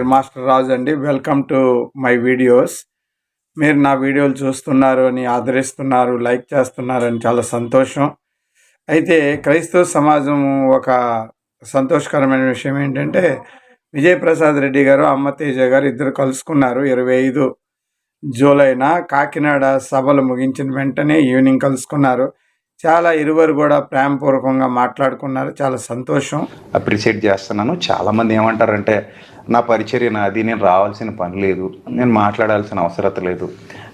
Master రాజు అండి. Welcome to my videos మీరు నా వీడియోలు చూస్తున్నారు అని ఆదరిస్తున్నారు లైక్ చేస్తున్నారు అని చాలా సంతోషం. అయితే క్రైస్తవ సమాజం ఒక సంతోషకరమైన విషయం ఏంటంటే విజయప్రసాద్ రెడ్డి గారు అమ్మ తేజ గారు ఇద్దరు కలుసుకున్నారు ఇరవై ఐదు జూలైన కాకినాడ సభలు ముగించిన వెంటనే ఈవినింగ్ కలుసుకున్నారు. చాలా ఇరువురు కూడా ప్రేమపూర్వకంగా మాట్లాడుకున్నారు. చాలా సంతోషం. అప్రిషియేట్ చేస్తున్నాను. చాలామంది ఏమంటారంటే నా పరిచర్య నాది నేను రావాల్సిన పని లేదు నేను మాట్లాడాల్సిన అవసరం లేదు.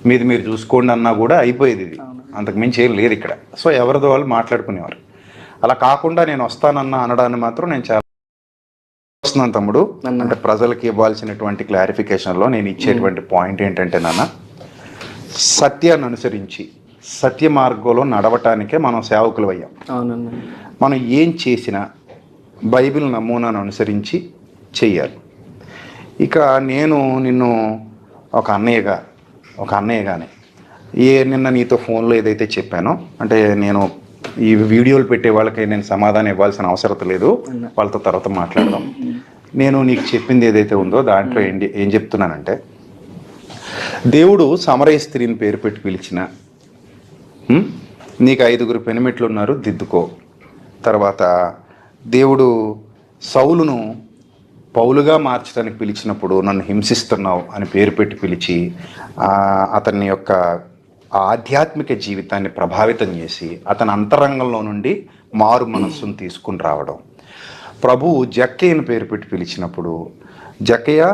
మీది మీరు చూసుకోండి అన్నా కూడా అయిపోయేది ఇది. అంతకు మించి ఏం లేదు ఇక్కడ. సో ఎవరిదో వాళ్ళు మాట్లాడుకునేవారు. అలా కాకుండా నేను వస్తానన్నా అనడాన్ని మాత్రం నేను చాలా వస్తున్నాను తమ్ముడు. అంటే ప్రజలకి ఇవ్వాల్సినటువంటి క్లారిఫికేషన్లో నేను ఇచ్చేటువంటి పాయింట్ ఏంటంటే నాన్న సత్యాన్ని అనుసరించి సత్య మార్గంలో నడవటానికే మనం సేవకులు అయ్యాం. మనం ఏం చేసినా బైబిల్ నమూనాను అనుసరించి చెయ్యాలి ఇక నేను నిన్ను ఒక అన్నయ్యగా ఒక అన్నయ్యగానే. ఏ నిన్న నీతో ఫోన్లో ఏదైతే చెప్పానో అంటే నేను ఈ వీడియోలు పెట్టే వాళ్ళకి నేను సమాధానం ఇవ్వాల్సిన అవసరం లేదు. వాళ్ళతో తర్వాత మాట్లాడదాం. నేను నీకు చెప్పింది ఏదైతే ఉందో దాంట్లో ఏంటి ఏం చెప్తున్నానంటే దేవుడు సమరయ స్త్రీని పేరు పెట్టి పిలిచిన? నీకు ఐదుగురు పెనిమిట్లు ఉన్నారు దిద్దుకో. తర్వాత దేవుడు సౌలును పౌలుగా మార్చడానికి పిలిచినప్పుడు నన్ను హింసిస్తున్నావు అని పేరు పెట్టి పిలిచి అతని యొక్క ఆధ్యాత్మిక జీవితాన్ని ప్రభావితం చేసి అతని అంతరంగంలో నుండి మారు మనస్సును తీసుకుని రావడం. ప్రభు జక్కయ్యను పేరు పెట్టి పిలిచినప్పుడు జక్కయ్య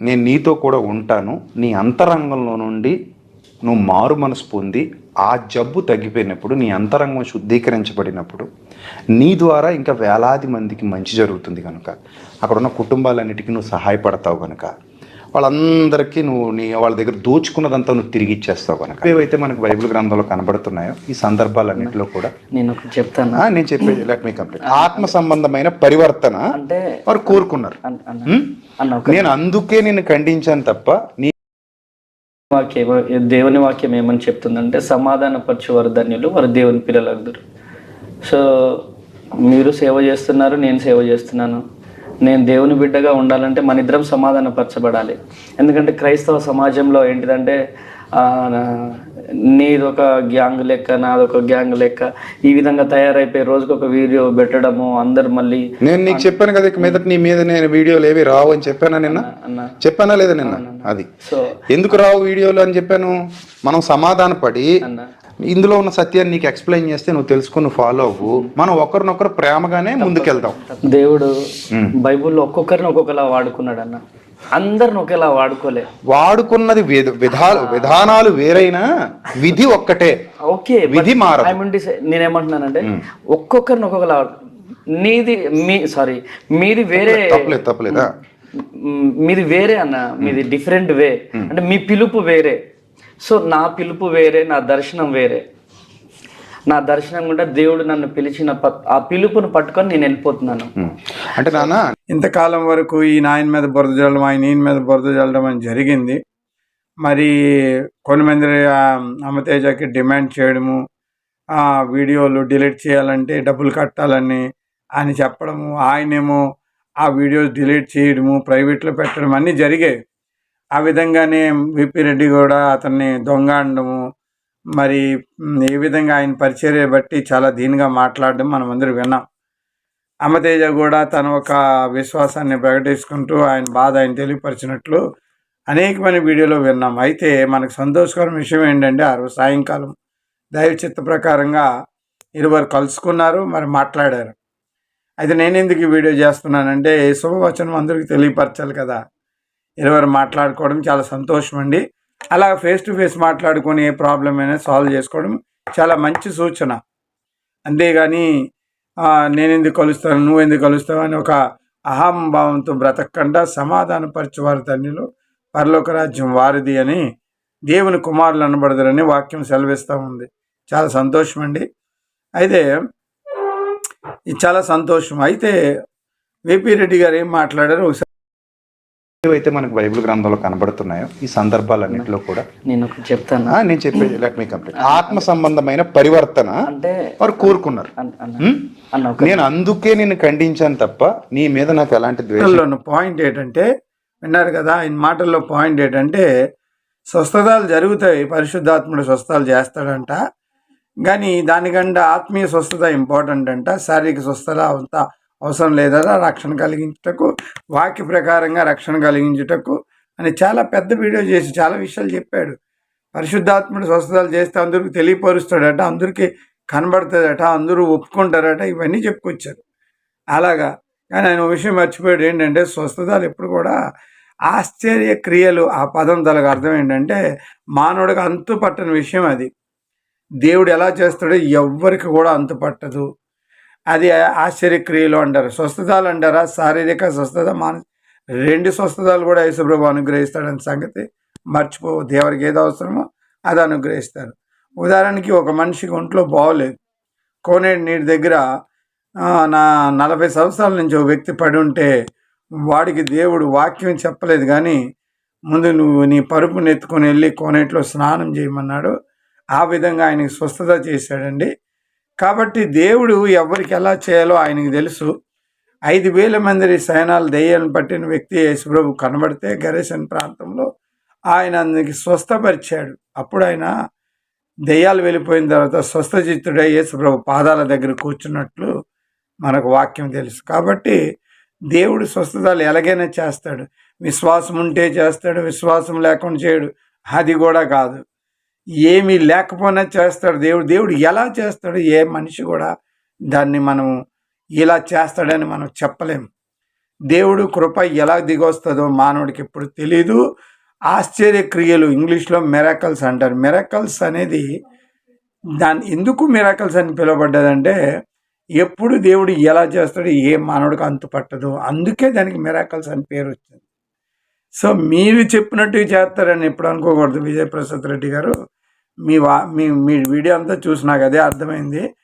నేను నీతో కూడా ఉంటాను నీ అంతరంగంలో నుండి నువ్వు మారు మనసు పొంది ఆ జబ్బు తగ్గిపోయినప్పుడు నీ అంతరంగం శుద్ధీకరించబడినప్పుడు నీ ద్వారా ఇంకా వేలాది మందికి మంచి జరుగుతుంది కనుక. అక్కడ ఉన్న కుటుంబాలన్నిటికీ నువ్వు సహాయపడతావు కనుక. వాళ్ళందరికీ నువ్వు నీ వాళ్ళ దగ్గర దోచుకున్నదంతా నువ్వు తిరిగి ఇచ్చేస్తావు కనుక. ఏవైతే మనకు బైబిల్ గ్రంథంలో కనబడుతున్నాయో ఈ సందర్భాలన్నింటిలో కూడా. నేను చెప్తాను. నేను చెప్పేది లెట్ మీ కంప్లీట్ ఆత్మ సంబంధమైన పరివర్తన అంటే వారు కోరుకున్నారు. నేను అందుకే నిన్ను ఖండించాను తప్ప నీ వాక్యం దేవుని వాక్యం ఏమని చెప్తుందంటే సమాధానపరచు వారు ధన్యులు వారు దేవుని పిల్లలగుదురు. సో మీరు సేవ చేస్తున్నారు నేను సేవ చేస్తున్నాను. నేను దేవుని బిడ్డగా ఉండాలంటే మన ఇద్దరం సమాధానపరచబడాలి. ఎందుకంటే క్రైస్తవ సమాజంలో ఏంటిదంటే ఆ, నా- నీది ఒక గ్యాంగ్ లెక్క నాది ఒక గ్యాంగ్ లెక్క ఈ విధంగా తయారైపోయి రోజుకొక ఒక వీడియో పెట్టడము అందరు మళ్ళీ నేను నీకు చెప్పాను కదా ఇక మీదట నీ మీద నేను వీడియోలు ఏవి రావు అని చెప్పానా నిన్న? చెప్పానా లేదా నిన్న? అది. సో ఎందుకు రావు వీడియోలు అని చెప్పాను? మనం సమాధాన పడి ఇందులో ఉన్న సత్యాన్ని నీకు ఎక్స్ప్లెయిన్ చేస్తే నువ్వు తెలుసుకుని ఫాలో అవ్వు. మనం ఒకరినొకరు ప్రేమగానే ముందుకెళ్దాం దేవుడు బైబిల్లో ఒక్కొక్కరిని ఒక్కొక్కలా వాడుకున్నాడు అన్న. అందరిని ఒకేలా వాడుకోలే. వాడుకున్నది విధాలు విధానాలు వేరైనా విధి ఒక్కటే. ఓకే విధి మీన్ నేనేమంటున్నానంటే ఒక్కొక్కరిని ఒక్కొక్కలా నీది మీ సారీ మీది వేరే తప్పలేదు తప్పలేదా మీది వేరే అన్న మీది డిఫరెంట్ వే అంటే మీ పిలుపు వేరే. సో నా పిలుపు వేరే నా దర్శనం వేరే. నా దర్శనం కూడా దేవుడు నన్ను పిలిచిన ఆ పిలుపును పట్టుకొని నేను వెళ్ళిపోతున్నాను. అంటే నాన్న ఇంతకాలం వరకు ఈయన ఆయన మీద బురద చల్లడం ఆయన ఈయన మీద బురద చల్లడం అని జరిగింది. మరి కొంతమంది అమతేజకి డిమాండ్ చేయడము వీడియోలు డిలీట్ చేయాలంటే డబ్బులు కట్టాలని అని చెప్పడము ఆయనేమో ఆ వీడియోస్ డిలీట్ చేయడము ప్రైవేట్లో పెట్టడం అన్నీ జరిగాయి. ఆ విధంగానే విపి రెడ్డి కూడా అతన్ని దొంగ అనడము మరి ఏ విధంగా ఆయన పరిచర్య బట్టి చాలా దీనిగా మాట్లాడడం మనం అందరూ విన్నాం. అమతేజ కూడా తన ఒక విశ్వాసాన్ని ప్రకటించుకుంటూ ఆయన బాధ ఆయన తెలియపరిచినట్లు అనేకమైన వీడియోలో విన్నాం. అయితే మనకు సంతోషకరం విషయం ఏంటంటే ఆ రోజు సాయంకాలం దైవ చిత్త ప్రకారంగా ఇరువురు కలుసుకున్నారు మరి మాట్లాడారు. అయితే నేను ఎందుకు ఈ వీడియో చేస్తున్నానంటే ఈ శుభవచనం అందరికీ తెలియపరచాలి కదా. ఇరువురు మాట్లాడుకోవడం చాలా సంతోషం అండి అలా ఫేస్ టు ఫేస్ మాట్లాడుకొని ఏ ప్రాబ్లం అయినా సాల్వ్ చేసుకోవడం చాలా మంచి సూచన. అంతేగాని ఆ, నేను ఎందుకు కలుస్తాను నువ్వు ఎందుకు కలుస్తావు అని ఒక అహంభావంతో బ్రతకకుండా సమాధానపరచువారి తండ్రిలో పరలోక రాజ్యం వారిది అని దేవుని కుమారులు అనబడదురని వాక్యం సెలవిస్తూ ఉంది. చాలా సంతోషం అండి. అయితే ఇది చాలా సంతోషం. అయితే విపి రెడ్డి గారు ఏం మాట్లాడారు? ఒకసారి ఏవైతే మనకు బైబిల్ గ్రంథంలో కనబడుతున్నాయో ఈ సందర్భాలన్నింటిలో కూడా. నేను చెప్తాను. ఆ, నేను చెప్పేది లెట్ మీ కంప్లీట్ ఆత్మ సంబంధమైన పరివర్తన అంటే వారు కోరుకున్నారు. నేను అందుకే నిన్ను ఖండించాను తప్ప నీ మీద నాకు ఎలాంటి ద్వేషం పాయింట్ ఏంటంటే విన్నారు కదా ఆయన మాటల్లో పాయింట్ ఏంటంటే స్వస్థతలు జరుగుతాయి పరిశుద్ధాత్ముడు స్వస్థతలు చేస్తాడంట. కానీ దానికంటే ఆత్మీయ స్వస్థత ఇంపార్టెంట్ అంట. శారీరక స్వస్థత అంత అవసరం లేదట. రక్షణ కలిగించుటకు వాక్య ప్రకారంగా రక్షణ కలిగించుటకు అని చాలా పెద్ద వీడియో చేసి చాలా విషయాలు చెప్పాడు. పరిశుద్ధాత్ముడు స్వస్థతలు చేస్తే అందరికి తెలియపరుస్తాడట. అందరికీ కనబడుతుందట అందరూ ఒప్పుకుంటారట ఇవన్నీ చెప్పుకొచ్చారు. అలాగా కానీ ఆయన ఒక విషయం మర్చిపోయాడు. ఏంటంటే స్వస్థతలు ఎప్పుడు కూడా ఆశ్చర్య క్రియలు ఆ పదం తలకు అర్థం ఏంటంటే మానవుడికి అంతు పట్టని విషయం అది. దేవుడు ఎలా చేస్తాడో ఎవ్వరికి కూడా అంతు పట్టదు. అది ఆశ్చర్యక్రియలు అంటారు. స్వస్థతలు అంటారా? శారీరక స్వస్థత మాన రెండు స్వస్థతలు కూడా యేసుప్రభు అనుగ్రహిస్తాడని సంగతి మర్చిపో దేవుడికి ఏది అవసరమో అది అనుగ్రహిస్తారు ఉదాహరణకి ఒక మనిషికి ఒంట్లో బాగోలేదు. కోనేటి నీటి దగ్గర నా నలభై సంవత్సరాల నుంచి ఒక వ్యక్తి పడి ఉంటే వాడికి దేవుడు వాక్యం చెప్పలేదు కానీ ముందు నువ్వు నీ పరుపుని ఎత్తుకొని వెళ్ళి కోనేటిలో స్నానం చేయమన్నాడు. ఆ విధంగా ఆయనకి స్వస్థత చేశాడండి. కాబట్టి దేవుడు ఎవరికి ఎలా చేయాలో ఆయనకి తెలుసు. ఐదు వేల మంది సైనాలు దెయ్యాలను పట్టిన వ్యక్తి యేసుప్రభు కనబడితే గరేషన్ ప్రాంతంలో ఆయన అందుకి స్వస్థపరిచాడు. అప్పుడు ఆయన దెయ్యాలు వెళ్ళిపోయిన తర్వాత స్వస్థచిత్తుడై యేసుప్రభు పాదాల దగ్గర కూర్చున్నట్లు మనకు వాక్యం తెలుసు. కాబట్టి దేవుడు స్వస్థతలు ఎలాగైనా చేస్తాడు. విశ్వాసం ఉంటే చేస్తాడు విశ్వాసం లేకుండా చేయడు. అది కూడా కాదు. ఏమీ లేకపోయినా చేస్తాడు దేవుడు. దేవుడు ఎలా చేస్తాడు ఏ మనిషి కూడా దాన్ని మనం ఇలా చేస్తాడని మనం చెప్పలేము దేవుడు కృప ఎలా దిగొస్తుందో మానవుడికి ఎప్పుడు తెలీదు. ఆశ్చర్య క్రియలు ఇంగ్లీష్లో మెరాకల్స్ అంటారు. మెరాకల్స్ అనేది దాని ఎందుకు మిరాకల్స్ అని పిలువబడ్డదంటే ఎప్పుడు దేవుడు ఎలా చేస్తాడో ఏ మానవుడికి అంతు పట్టదు. అందుకే దానికి మిరాకల్స్ అని పేరు వచ్చింది. సో మీరు చెప్పినట్టు చేస్తారని ఎప్పుడు అనుకోకూడదు విజయప్రసాద్ రెడ్డి గారు. మీ వా మీ మీ వీడియో అంతా చూసి నాకు అదే అర్థమైంది.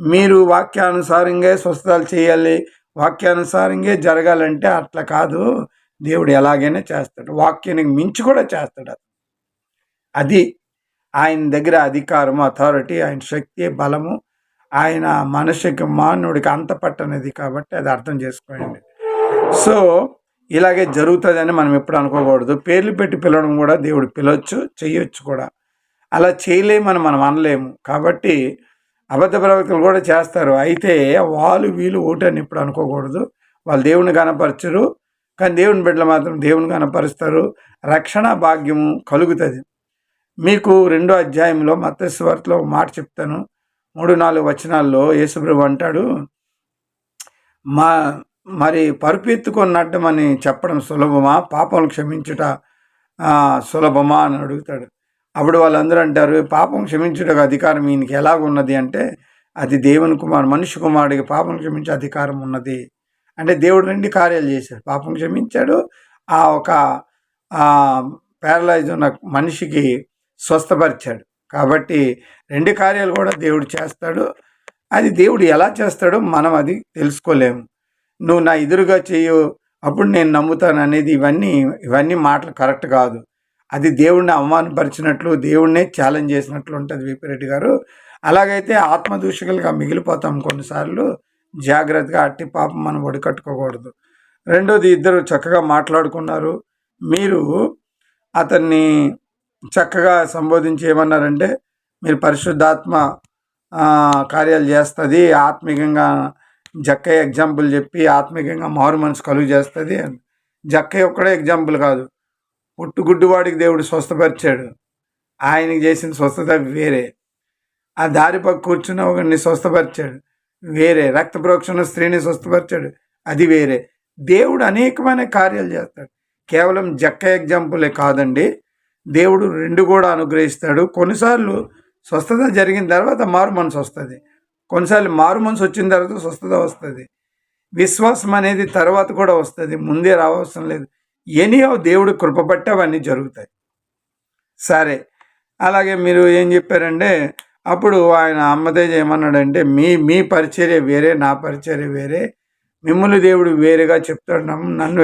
మీరు వాక్యానుసారంగా స్వస్థతలు చేయాలి. వాక్యానుసారంగా జరగాలంటే అట్లా కాదు. దేవుడు ఎలాగైనా చేస్తాడు. వాక్యానికి మించి కూడా చేస్తాడు అది. అది ఆయన దగ్గర అధికారము అథారిటీ ఆయన శక్తి బలము ఆయన మనిషికి మానవుడికి అంత పట్టనిది కాబట్టి అది అర్థం చేసుకోండి. సో ఇలాగే జరుగుతుందని మనం ఎప్పుడు అనుకోకూడదు. పేర్లు పెట్టి పిలవడం కూడా దేవుడు పిలవచ్చు చేయొచ్చు కూడా. అలా చేయలేమని మనం అనలేము. కాబట్టి అబద్ధ ప్రవక్తలు కూడా చేస్తారు. అయితే వాళ్ళు వీళ్ళు ఓటని ఇప్పుడు అనుకోకూడదు. వాళ్ళు దేవుని కనపరచరు కానీ దేవుని బిడ్డలు మాత్రం దేవుని కనపరుస్తారు. రక్షణ భాగ్యము కలుగుతుంది. మీకు రెండో అధ్యాయంలో మత్స్యవార్తలో ఒక మాట చెప్తాను. మూడు నాలుగు వచనాల్లో యేసుప్రభు అంటాడు మా మరి పరుపెత్తుకొని నడ్డమని చెప్పడం సులభమా? పాపం క్షమించుట సులభమా అని అడుగుతాడు. అప్పుడు వాళ్ళందరూ అంటారు పాపం క్షమించుటకు అధికారం ఈయనకి ఎలాగున్నది అంటే అది దేవుని కుమారు మనిషి కుమారుడికి పాపం క్షమించే అధికారం ఉన్నది. అంటే దేవుడు రెండు కార్యాలు చేశాడు. పాపం క్షమించాడు. ఆ ఒక ప్యారలైజ్ ఉన్న మనిషికి స్వస్థపరిచాడు. కాబట్టి రెండు కార్యాలు కూడా దేవుడు చేస్తాడు. అది దేవుడు ఎలా చేస్తాడో మనం అది తెలుసుకోలేము. నువ్వు నా ఎదురుగా చేయు అప్పుడు నేను నమ్ముతాను అనేది ఇవన్నీ ఇవన్నీ మాటలు కరెక్ట్ కాదు. అది దేవుడిని అవమానపరిచినట్లు దేవుడినే ఛాలెంజ్ చేసినట్లు ఉంటుంది విపిరెడ్డి గారు. అలాగైతే ఆత్మదూషకులుగా మిగిలిపోతాం కొన్నిసార్లు. జాగ్రత్తగా అట్టి పాపం మనం ఒడికట్టుకోకూడదు. రెండోది ఇద్దరు చక్కగా మాట్లాడుకున్నారు. మీరు అతన్ని చక్కగా సంబోధించి ఏమన్నారంటే మీరు పరిశుద్ధాత్మ కార్యాలు చేస్తుంది ఆత్మీయంగా జక్కయ్య ఎగ్జాంపుల్ చెప్పి ఆత్మీయంగా మారు మనసు కలుగు చేస్తుంది జక్కయ్య ఒక్కడే ఎగ్జాంపుల్ కాదు. పుట్టుగుడ్డువాడికి దేవుడు స్వస్థపరిచాడు. ఆయనకి చేసిన స్వస్థత వేరే. ఆ దారి పక్క కూర్చున్న ఒకరిని స్వస్థపరిచాడు. వేరే రక్త ప్రోక్షణ స్త్రీని స్వస్థపరిచాడు. అది వేరే. దేవుడు అనేకమైన కార్యాలు చేస్తాడు. కేవలం జక్క ఎగ్జాంపులే కాదండి. దేవుడు రెండు కూడా అనుగ్రహిస్తాడు. కొన్నిసార్లు స్వస్థత జరిగిన తర్వాత మారు మనసు వస్తుంది. కొన్నిసార్లు మారు మనసు వచ్చిన తర్వాత స్వస్థత వస్తుంది. విశ్వాసం అనేది తర్వాత కూడా వస్తుంది. ముందే రావసరం లేదు. ఎనీహో దేవుడు కృప అవన్నీ జరుగుతాయి. సరే. అలాగే మీరు ఏం చెప్పారంటే అప్పుడు ఆయన అమ్మతేజ ఏమన్నాడంటే మీ మీ పరిచర్య వేరే నా పరిచర్య వేరే. మిమ్మల్ని దేవుడు వేరేగా చెప్తాడు నన్ను- నన్ను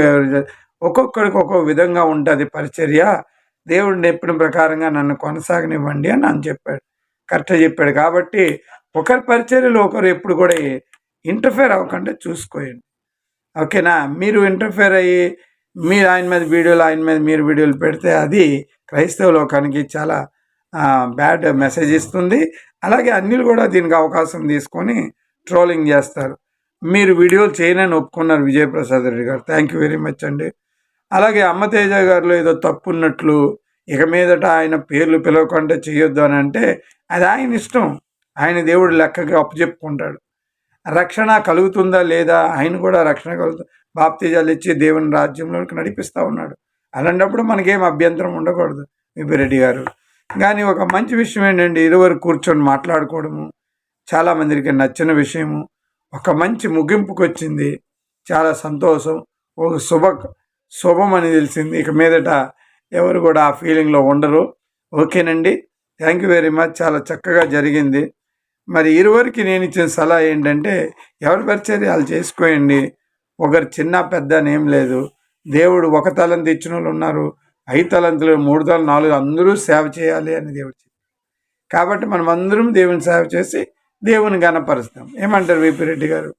ఒక్కొక్కడికి ఒక్కొక్క విధంగా ఉంటుంది పరిచర్య. దేవుడు చెప్పిన ప్రకారంగా నన్ను కొనసాగనివ్వండి అని అని చెప్పాడు. కరెక్ట్గా చెప్పాడు. కాబట్టి ఒకరి పరిచర్యలో ఒకరు ఎప్పుడు కూడా ఇంటర్ఫేర్ అవ్వకుండా చూసుకోండి ఓకేనా? మీరు ఇంటర్ఫేర్ అయ్యి మీరు ఆయన మీద వీడియోలు ఆయన మీద మీరు వీడియోలు పెడితే అది క్రైస్తవ లోకానికి చాలా బ్యాడ్ మెసేజ్ ఇస్తుంది. అలాగే అన్నిలు కూడా దీనికి అవకాశం తీసుకొని ట్రోలింగ్ చేస్తారు. మీరు వీడియోలు చేయనని ఒప్పుకున్నారు విజయప్రసాద్ రెడ్డి గారు. థ్యాంక్ యూ వెరీ మచ్ అండి. అలాగే అమ్మతేజ గారిలో ఏదో తప్పు ఉన్నట్లు ఇక మీదట ఆయన పేర్లు పిలవకుండా చేయొద్దు అని అంటే అది ఆయన ఇష్టం. ఆయన దేవుడు లెక్కగా అప్పచెప్పుకుంటాడు రక్షణ కలుగుతుందా లేదా? ఆయన కూడా రక్షణ కలుగుతుంది బాప్తేజాలు ఇచ్చి దేవుని రాజ్యంలోకి నడిపిస్తూ ఉన్నాడు. అలాంటప్పుడు మనకేం అభ్యంతరం ఉండకూడదు. విపిరెడ్డి గారు. కానీ ఒక మంచి విషయం ఏంటంటే ఇరువురు కూర్చొని మాట్లాడుకోవడము చాలామందికి నచ్చిన విషయము ఒక మంచి ముగింపుకు వచ్చింది చాలా సంతోషం ఒక శుభ శుభం అని తెలిసింది. ఇక మీదట ఎవరు కూడా ఆ ఫీలింగ్లో ఉండరు. ఓకేనండి? థ్యాంక్ యూ వెరీ మచ్ చాలా చక్కగా జరిగింది. మరి ఇరువురికి నేను ఇచ్చిన సలహా ఏంటంటే ఎవరి పరిచర్య చేసుకోండి ఒకరు చిన్న పెద్ద అని ఏం లేదు. దేవుడు ఒక తలం తెచ్చిన వాళ్ళు ఉన్నారు. ఐదు తలంతులు మూడు తలం నాలుగు అందరూ సేవ చేయాలి అని దేవుడు కాబట్టి మనం అందరం దేవుని సేవ చేసి దేవుని గణపరుస్తాం. ఏమంటారు విపిరెడ్డి గారు?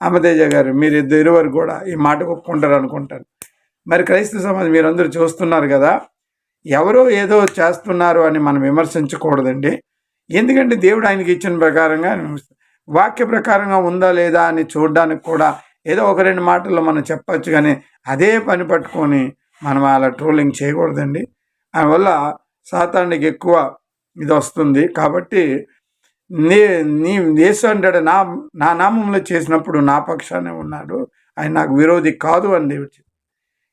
అమతేజ గారు మీరు ఇద్దరు ఇరువురు కూడా ఈ మాట ఒప్పుకుంటారు అనుకుంటాను. మరి క్రైస్తవ సమాజం మీరందరూ చూస్తున్నారు కదా ఎవరో ఏదో చేస్తున్నారు అని మనం విమర్శించకూడదండి. ఎందుకంటే దేవుడు ఆయనకి ఇచ్చిన ప్రకారంగా వాక్య ప్రకారంగా ఉందా లేదా అని చూడడానికి కూడా ఏదో ఒక రెండు మాటల్లో మనం చెప్పచ్చు కానీ అదే పని పట్టుకొని మనం అలా ట్రోలింగ్ చేయకూడదండి. అందువల్ల సాతానికి ఎక్కువ ఇది వస్తుంది. కాబట్టి నే నీ యేసు అంటాడు నా నా నామంలో చేసినప్పుడు నా పక్షానే ఉన్నాడు. ఆయన నాకు విరోధి కాదు అని దేవుడు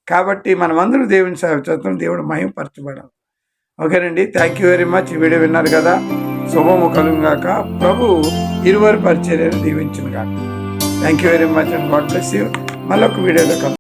కాబట్టి మనమందరూ దేవుని సేవ చేస్తాం. దేవుడు మహిమపరచబడాలి. ఓకేనండి? థ్యాంక్ యూ వెరీ మచ్ ఈ వీడియో విన్నారు కదా? శుభము కలుగుగాక. ప్రభు ఇరువురి పరిచర్యను దీవించిన కాక thank you very much and God bless you మళ్ళొక వీడియోలో కలుద్దాం.